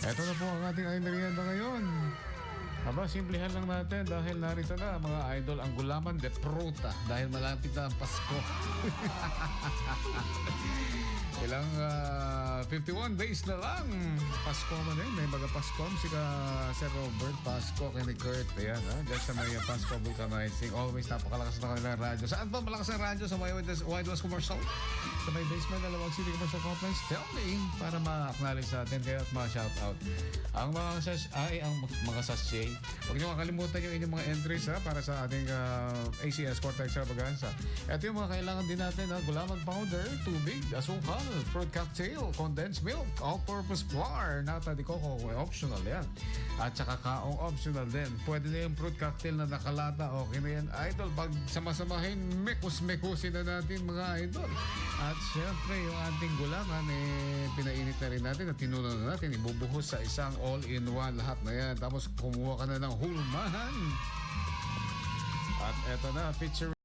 Ito na po ang ating merienda ngayon. Aba, simplihan lang natin dahil narito na mga idol ang gulaman de pruta dahil malapit na ang Pasko. Ilang ah, 51 days na lang. Pasko mo din. May mga Pasko. Si ka Sir Robert Pasko, kay Kurt. Ayan, ha? Diyan sa may ah, Pasko Vulcanizing. Always napakalakas na kanilang radyo. Saan ba malakas ang radyo? Sa Wide West Commercial? Sa may basement, Dalawang City Commercial Complex? Tell me para ma-acknowledge sa atin kaya at ma-shout out. Ang mga sas ay ang mga sachet. Huwag niyo makalimutan yung inyong mga entries ha, para sa ating ah, ACS Quarter Extravaganza. Ito yung mga kailangan din natin ha, gulaman powder, tubig, asukal, fruit cocktail, condensed milk, all-purpose flour, nata di coco, optional yan. At saka kaong optional din. Pwede na yung fruit cocktail na nakalata, okay na yan. Idol, pag samasamahin, mekus-mekusin na natin mga idol. At syempre, yung ating gulaman, eh, pinainit na rin natin at tinunan na natin, ibubuhos sa isang all-in-one lahat na yan. Tapos kumuha ka na ng hulmahan. At eto na, feature